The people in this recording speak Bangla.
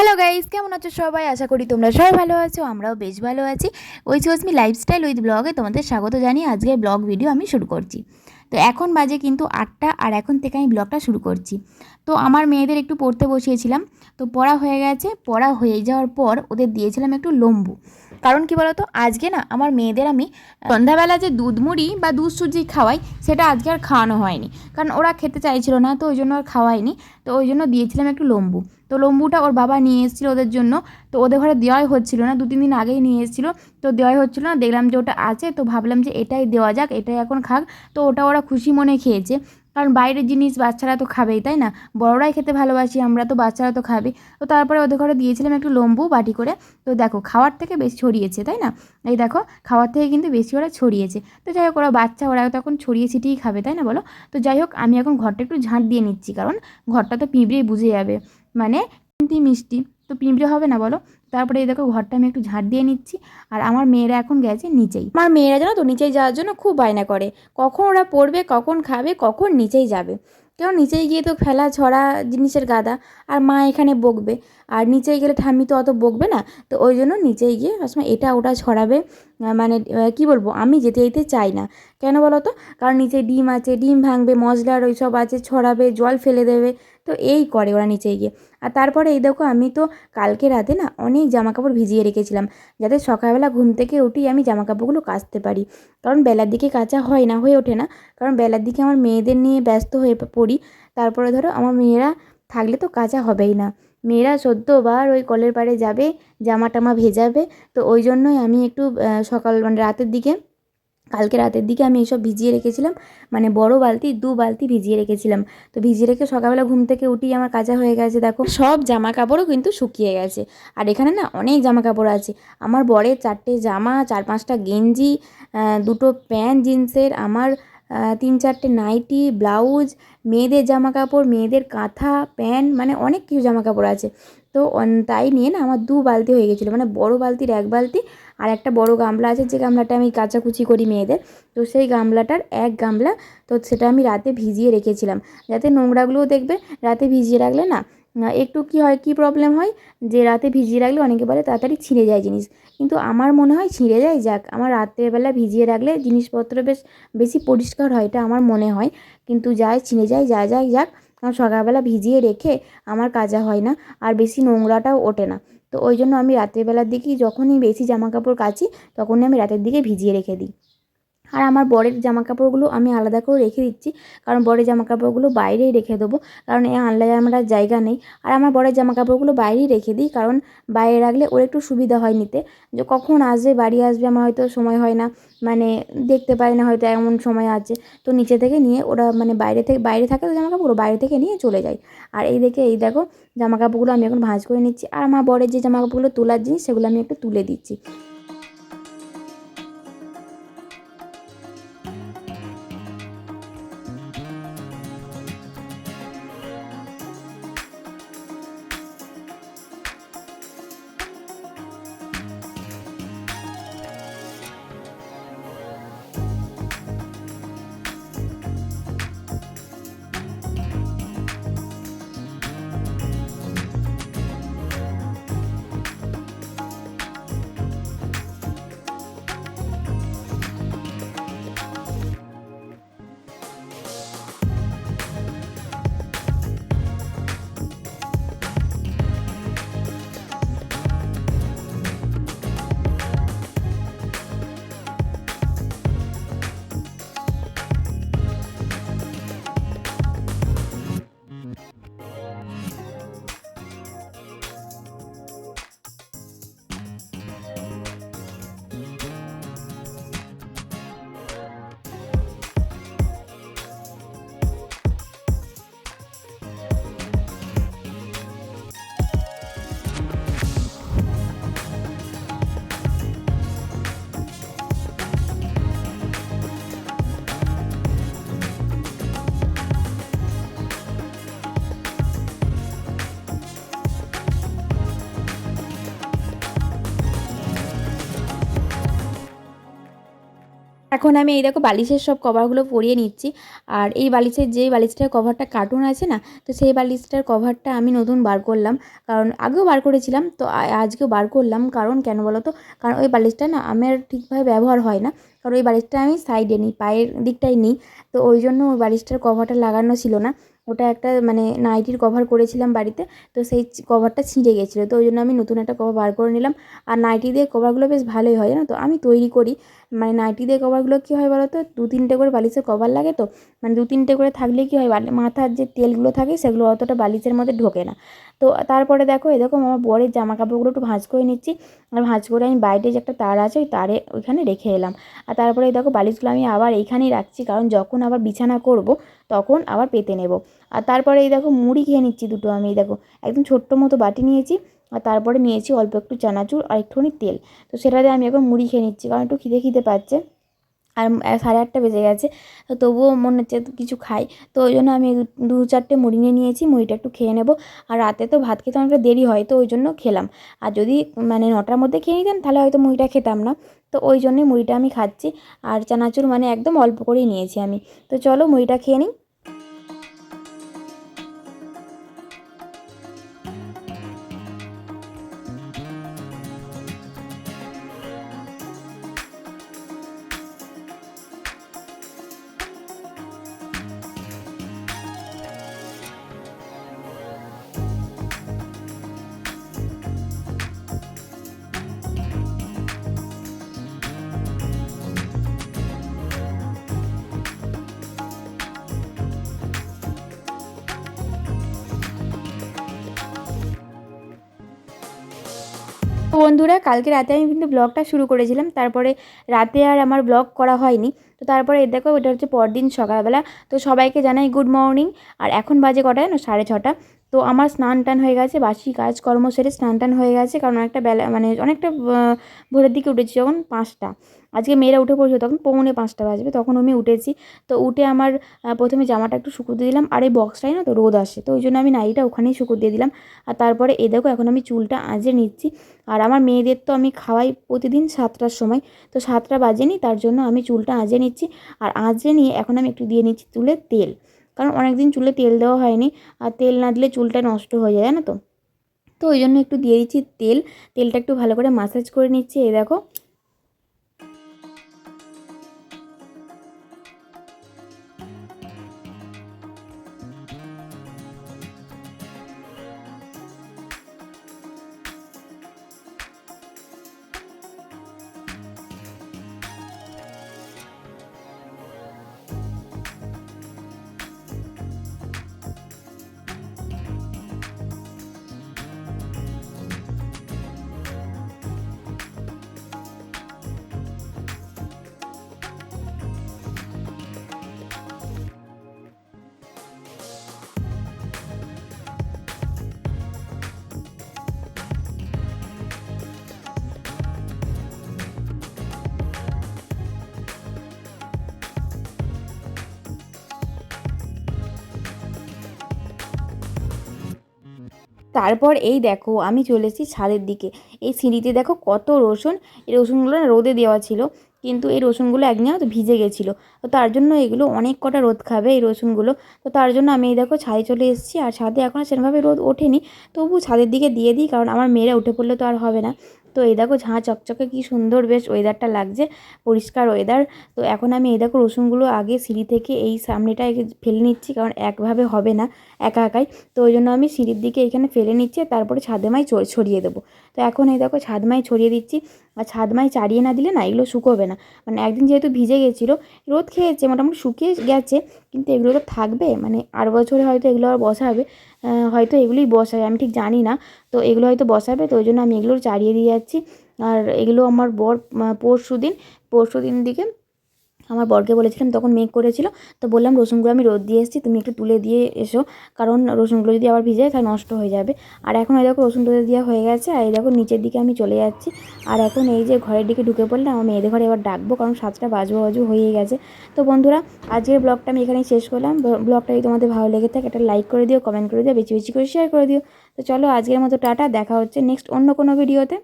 হ্যালো গাইস কেমন আছো সবাই? আশা করি তোমরা সবাই ভালো আছো, আমরাও বেশ ভালো আছি। ওই চোজমি লাইফস্টাইল উইথ ব্লগে তোমাদের স্বাগত জানিয়ে আজকে ব্লগ ভিডিও আমি শুরু করছি। তো এখন বাজে কিন্তু আটটা, আর এখন থেকে আমি ব্লগটা শুরু করছি। তো আমার মেয়েদের একটু পড়তে বসিয়েছিলাম। তো পড়া হয়ে গেছে। পড়া হয়ে যাওয়ার পর ওদের দিয়েছিলাম একটু লম্বু। কারণ কি বলতো? আজকে না আমার মেয়েদের আমি, সন্ধ্যাবেলা যে দুধ মুড়ি বা দুধ সুজি খাওয়াই, সেটা আজকে আর খাওয়ানো হয়নি। কারণ ওরা খেতে চাইছিল না, তো ওই জন্য আর খাওয়াইনি। তো ওই জন্য দিয়েছিলাম একটু লম্বু। তো লম্বুটা ওর বাবা নিয়ে এসেছিল ওদের জন্য। তো ওদের ঘরে দেওয়াই হচ্ছিল না দু তিন দিন আগেই নিয়ে এসেছিল। তো দেওয়াই হচ্ছিল না, দেখলাম যে ওটা আছে, তো ভাবলাম যে এটাই দেওয়া যাক, এটাই এখন খাক। তো ওটা ওরা খুশি মনে খেয়েছে। কারণ বাইরের জিনিস বাচ্চারা তো খাবেই, তাই না? বড়রাই খেতে ভালোবাসি, আমরা তো বাচ্চারা তো খাবে। তো তারপরে ওদের ঘরে দিয়েছিলাম একটু লম্বু বাটি করে। তো দেখো, খাওয়ার থেকে বেশি ছড়িয়েছে, তাই না? এই দেখো, খাওয়ার থেকে কিন্তু বেশি ওরা ছড়িয়েছে। তো যাই হোক, ওরা বাচ্চা, ওরা তো এখন ছড়িয়ে ছিটিয়েই খাবে, তাই না বলো? তো যাই হোক, আমি এখন ঘরটা একটু ঝাঁট দিয়ে নিচ্ছি, কারণ ঘরটা তো পিঁপড়েই বুঝে যাবে। মানে মিষ্টি। তো পিঁপড়ে হবে না বলো। তারপরে এই দেখো ঘরটা আমি একটু ঝাঁট দিয়ে নিচ্ছি। আর আমার মেয়েরা এখন গেছে নিচেই। আমার মেয়েরা জানো তো নিচেই যাওয়ার জন্য খুব বায়না করে। কখন ওরা পড়বে, কখন খাবে, কখন নিচেই যাবে। কেন নিচেই গিয়ে তো ফেলা ছড়া জিনিসের গাদা। আর মা এখানে বকবে। আর নিচেই গেলে ঠাম্মি তো অত বকবে না। তো ওই জন্য নিচেই গিয়ে সবসময় এটা ওটা ছড়াবে। মানে কি বলব? আমি যেতে যেতে চাই না। কেন বলো তো? কারণ নিচে ডিম আছে, ডিম ভাঙবে, মশলার ওই সব আছে, ছড়াবে, জল ফেলে দেবে। তো এই করে ওরা নিচে গিয়ে। আর তারপরে এই দেখো আমি তো কালকে রাতে না অনেক জামা কাপড় ভিজিয়ে রেখেছিলাম, যাতে সকালবেলা ঘুম থেকে উঠেই আমি জামা কাপড়গুলো কাচতে পারি। কারণ বেলার দিকে কাচা হয় না, হয়ে ওঠে না। কারণ বেলার দিকে আমার মেয়েদের নিয়ে ব্যস্ত হয়ে পড়ি। তারপরে ধরো আমার মেয়েরা থাকলে তো কাচা হবেই না। মেয়েরা সদ্যবার ওই কলের পাড়ে যাবে জামা টামা ভেজাবে। তো ওই জন্যই আমি একটু সকাল মানে রাতের দিকে কালকে রাতের দিকে আমি এইসব ভিজিয়ে রেখেছিলাম। মানে বড় বালতি, দু বালতি ভিজিয়ে রেখেছিলাম। তো ভিজিয়ে রেখে সকালবেলা ঘুম থেকে উঠি আমার কাজা হয়ে গেছে, দেখো। সব জামা কাপড়ও কিন্তু শুকিয়ে গেছে। আর এখানে না অনেক জামা কাপড় আছে। আমার বরের চারটে জামা, চার পাঁচটা গেঞ্জি দুটো প্যান্ট, জিন্সের, আমার তিন চারটে নাইটি, ব্লাউজ, মেয়েদের জামা কাপড় মেয়েদের কাঁথা, প্যান্ট মানে অনেক কিছু জামা কাপড় আছে। তো তাই নিয়ে না আমার দু বালতি হয়ে গেছিল। মানে বড় বালতির এক বালতি আর একটা বড় গামলা আছে, যে গামলাটা আমি কাচাকুচি করি মেয়েদের। তো সেই গামলাটার এক গামলা, তো সেটা আমি রাতে ভিজিয়ে রেখেছিলাম। যাতে নোংরাগুলোও দেখবে, রাতে ভিজিয়ে রাখলে না একটু কি হয়, কি প্রবলেম হয়? যে রাতে ভিজিয়ে রাখলে অনেকে বলে তাড়াতাড়ি ছিঁড়ে যায় জিনিস। কিন্তু আমার মনে হয় ছিঁড়ে যায়, যাক, আমার রাত্রেবেলা ভিজিয়ে রাখলে জিনিসপত্র বেশ, বেশি পরিষ্কার হয়, এটা আমার মনে হয়। কিন্তু যায়, ছিঁড়ে যায়, যা যায়, যাক, কারণ সকালবেলা ভিজিয়ে রেখে আমার কাজা হয় না, আর বেশি নোংরাটাও ওঠে না। তো ওই জন্য আমি রাত্রেবেলার দিকেই যখনই বেশি জামা কাপড় কাচি, তখনই আমি রাতের দিকে ভিজিয়ে রেখে দিই। আর আমার বরের জামা কাপড়গুলো আমি আলাদা করে রেখে দিচ্ছি। কারণ বরের জামা কাপড়গুলো বাইরেই রেখে দেবো। কারণ এই আনলায় আমরা জায়গা নেই। আর আমার বরের জামা কাপড়গুলো বাইরেই রেখে দিই। কারণ বাইরে রাখলে ওর একটু সুবিধা হয় নিতে। যে কখন আসবে, বাড়ি আসবে, আমার হয়তো সময় হয় না। মানে দেখতে পাই না হয়তো এমন সময় আছে। তো নিচে থেকে নিয়ে ওরা মানে বাইরে থেকে, বাইরে থাকে তো জামা কাপড় বাইরে থেকে নিয়ে চলে যায়। আর এই দেখে, এই দেখো জামা কাপড়গুলো আমি এখন ভাঁজ করে নিচ্ছি। আর আমার বরের যে জামা কাপড়গুলো তোলার জিনিস, সেগুলো আমি একটু তুলে দিচ্ছি। এখন আমি এই দেখো বালিশের সব কভারগুলো পরিয়ে নিচ্ছি। আর এই বালিশের যেই বালিশটার কভারটা কার্টুন আছে না, তো সেই বালিশটার কভারটা আমি নতুন বার করলাম। কারণ আগেও বার করেছিলাম, তো আজকেও বার করলাম। কারণ কেন বলো তো কারণ ওই বালিশটা না আমার ঠিকভাবে ব্যবহার হয় না। কারণ ওই বালিশটা আমি সাইডে নিই, পায়ের দিকটাই নিই। তো ওই জন্য ওই বালিশটার কভারটা লাগানো ছিল না। ওটা একটা মানে নাইটির কভার করেছিলাম বাড়িতে, তো সেই কভারটা ছিঁড়ে গেছিল, তো ওই জন্য আমি নতুন একটা কভার বার করে নিলাম। আর নাইটি দিয়ে কভারগুলো বেশ ভালোই হয়, জানো তো? আমি তৈরি করি। মানে নাইটি দিয়ে কভারগুলো কী হয় বলো তো? দু তিনটে করে বালিশের কভার লাগে তো? মানে দু তিনটে করে থাকলে কী হয়? মাথার যে তেলগুলো থাকে সেগুলো অতটা বালিশের মধ্যে ঢোকে না। তো তারপরে দেখো এরকম আমার বরের জামা কাপড়গুলো একটু ভাঁজ করে নিচ্ছি। আর ভাঁজ করে আমি বাইরে যে একটা তার আছে, ওই তারে ওইখানে রেখে এলাম। আর তারপরে এই দেখো বালিশগুলো আমি আবার এইখানেই রাখছি, কারণ যখন আবার বিছানা করব, তখন আবার পেতে নেব। আর তারপরে এই দেখো মুড়ি খেয়ে নিচ্ছি দুটো আমি, এই দেখো একদম ছোট্ট মতো বাটি নিয়েছি, আর তারপরে নিয়েছি অল্প একটু চানাচুর আর একটুখানি তেল। তো সেটা দিয়ে আমি এখন মুড়ি খেয়ে নিচ্ছি, কারণ একটু খিদে খিদে পাচ্ছে। আর সাড়ে আটটা বেজে গেছে। তো তবুও মনে হচ্ছে কিছু খাই। তো ওই জন্য আমি দু- চারটে মুড়ি নিয়ে নিয়েছি, মুড়িটা একটু খেয়ে নেব। আর রাতে তো ভাত খেতে অনেকটা দেরি হয়, তো ওই জন্য খেলাম। আর যদি মানে নটার মধ্যে খেয়ে নিতাম তাহলে হয়তো মুড়িটা খেতাম না। তো ওই জন্যই মুড়িটা আমি খাচ্ছি। আর চানাচুর মানে একদম অল্প করেই নিয়েছি আমি। তো চলো মুড়িটা খেয়ে নিই। বন্ধুরা, কালকে রাতে আমি কিন্তু ব্লগটা শুরু করেছিলাম। তারপরে রাতে আর আমার ব্লগ করা হয়নি। তো তারপরে দেখো, এটা হচ্ছে পরদিন সকালবেলা। তো সবাইকে জানাই গুড মর্নিং। আর এখন বাজে কটা জানো? সাড়ে ছটা। তো আমার স্নান টান হয়ে গেছে বাসি কাজকর্ম সেরে স্নান টান হয়ে গেছে, কারণ অনেকটা বেলা মানে অনেকটা ভোরের দিকে উঠেছি যখন পাঁচটা। আজকে মেয়েরা উঠে পড়েছে তখন পৌনে পাঁচটা বাজবে, তখন আমি উঠেছি। তো উঠে আমার প্রথমে জামাটা একটু শুকুতে দিলাম, আর এই বক্সটাই না তো রোদ আসে, তো ওই জন্য আমি নাইটা ওখানেই শুকুতে দিয়ে দিলাম। আর তারপরে এ দেখো, এখন আমি চুলটা আঁচড়ে নিচ্ছি। আর আমার মেয়েদের তো আমি খাওয়াই প্রতিদিন সাতটার সময়, তো সাতটা বাজেনি, তার জন্য আমি চুলটা আঁচড়ে নিচ্ছি। আর আঁচড়ে নিয়ে এখন আমি একটু দিয়ে নিচ্ছি চুলে তেল। কারণ অনেক দিন চুলে তেল দেওয়া হয়নি আর তেল না দিলে চুলটা নষ্ট হয়ে যায়, জানো তো? তো ওই জন্য একটু দিয়ে দিচ্ছি তেল। তেলটা একটু ভালো করে মাসাজ করে নিচ্ছি, এই দেখো। তারপর এই দেখো, আমি চলে এসেছি ছাদের দিকে। এই সিঁড়িতে দেখো কত রসুন, এই রসুনগুলো না রোদে দেওয়া ছিল, কিন্তু এই রসুনগুলো একদিন তো ভিজে গেছিল। তো তার জন্য এগুলো অনেক কটা রোদ খাবে এই রসুনগুলো। তো তার জন্য আমি এই দেখো ছাদে চলে এসেছি, আর ছাদে এখন সেরকমভাবে রোদ ওঠেনি। তবু ছাদের দিকে দিয়ে দিই, কারণ আমার মেয়েরা উঠে পড়লে তো আর হবে না। তো এই দেখো ঝাঁ চকচকে কি সুন্দর বেশ ওয়েদারটা লাগছে, পরিষ্কার ওয়েদার তো এখন আমি এই দেখো রসুনগুলো আগে সিঁড়ি থেকে এই সামনেটা ফেলে নিচ্ছি, কারণ একভাবে হবে না, একা একাই। তো ওই জন্য আমি সিঁড়ির দিকে এখানে ফেলে নিচ্ছি তারপরে ছাদেমাই ছড়িয়ে দেবো। তো এখন এই দেখো ছাদমাই ছড়িয়ে দিচ্ছি আর ছাদমাই চারিয়ে না দিলে না, এগুলো শুকোবে না। মানে একদিন যেহেতু ভিজে গেছিল, রোদ খেয়েছে, মোটামুটি শুকিয়ে গেছে, কিন্তু এগুলো তো থাকবে। মানে আর বছরে হয়তো এগুলো আর বসাবে হয়তো এগুলোই বসাবে আমি ঠিক জানি না। তো এগুলো হয়তো বসাবে, তো ওই জন্য আমি এগুলো চারিয়ে দিয়ে যাচ্ছি। আর এগুলো আমার বর পরশু দিন পরশু দিন দিকে আমার বরকে বলেছিলাম, তখন মেঘ করেছিল। তো বললাম, রসুনগুলো আমি রোদ দিয়ে এসেছি, তুমি একটু তুলে দিয়ে এসো। কারণ রসুনগুলো যদি আবার ভিজে তাহলে নষ্ট হয়ে যাবে। আর এখন এই দেখো, রসুন রোদে দেওয়া হয়ে গেছে। আর এই দেখো, নিচের দিকে আমি চলে যাচ্ছি। আর এখন এই যে ঘরের দিকে ঢুকে পড়লে, আমার মেয়েদের ঘরে এবার ডাকবো, কারণ সাতটা বাজু বাজু হয়ে গেছে। তো বন্ধুরা, আজকের ব্লগটা আমি এখানেই শেষ করলাম। ব্লগটা যদি তোমাদের ভালো লেগে থাকে, একটা লাইক করে দিও, কমেন্ট করে দিও, বেশি বেশি করে শেয়ার করে দিও। তো চলো, আজকের মতো টাটা, দেখা হচ্ছে নেক্সট অন্য কোনো ভিডিওতে